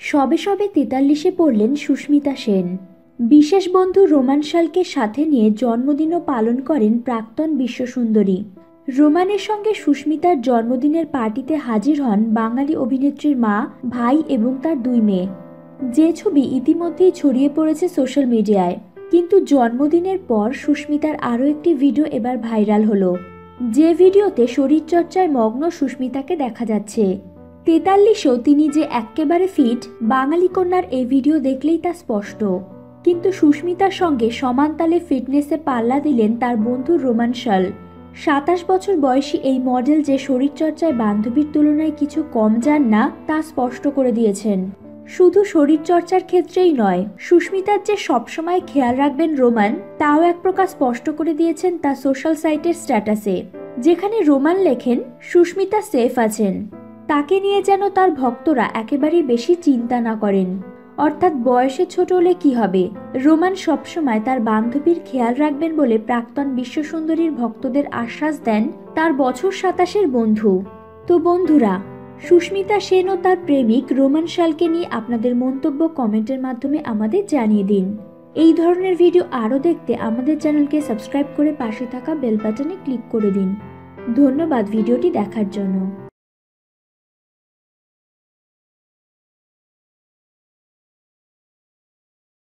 সবে সবে তেতাল্লিশে পড়লেন সুস্মিতা সেন। বিশেষ বন্ধু রোমান শালকে সাথে নিয়ে জন্মদিনও পালন করেন প্রাক্তন বিশ্বসুন্দরী। রোমানের সঙ্গে সুস্মিতার জন্মদিনের পার্টিতে হাজির হন বাঙালি অভিনেত্রীর মা, ভাই এবং তার দুই মেয়ে। যে ছবি ইতিমধ্যেই ছড়িয়ে পড়েছে সোশ্যাল মিডিয়ায়। কিন্তু জন্মদিনের পর সুস্মিতার আরও একটি ভিডিও এবার ভাইরাল হলো। যে ভিডিওতে শরীরচর্চায় মগ্ন সুস্মিতাকে দেখা যাচ্ছে। তেতাল্লিশেও তিনি যে এক্কেবারে ফিট, বাঙালি কন্যার এই ভিডিও দেখলেই তা স্পষ্ট। কিন্তু সুস্মিতার সঙ্গে সমান তালে ফিটনেসে পাল্লা দিলেন তার বন্ধু রোমান শাল। সাতাশ বছর বয়সী এই মডেল যে শরীরচর্চায় বান্ধবীর তুলনায় কিছু কম যান না, তা স্পষ্ট করে দিয়েছেন। শুধু শরীরচর্চার ক্ষেত্রেই নয়, সুস্মিতার যে সবসময় খেয়াল রাখবেন রোমান, তাও এক প্রকার স্পষ্ট করে দিয়েছেন তার সোশ্যাল সাইটের স্ট্যাটাসে। যেখানে রোমান লেখেন, সুস্মিতা সেফ আছেন। তাকে নিয়ে যেন তার ভক্তরা একেবারেই বেশি চিন্তা না করেন। অর্থাৎ বয়সে ছোট হলে কি হবে? রোমান সবসময় তার বান্ধবীর খেয়াল রাখবেন বলে প্রাক্তন বিশ্বসুন্দরীর ভক্তদের আশ্বাস দেন তার বছর সাতাশের বন্ধু। তো বন্ধুরা, সুস্মিতা সেন ও তার প্রেমিক রোমান শালকে নিয়ে আপনাদের মন্তব্য কমেন্টের মাধ্যমে আমাদের জানিয়ে দিন। এই ধরনের ভিডিও আরও দেখতে আমাদের চ্যানেলকে সাবস্ক্রাইব করে পাশে থাকা বেল বাটনে ক্লিক করে দিন। ধন্যবাদ ভিডিওটি দেখার জন্য।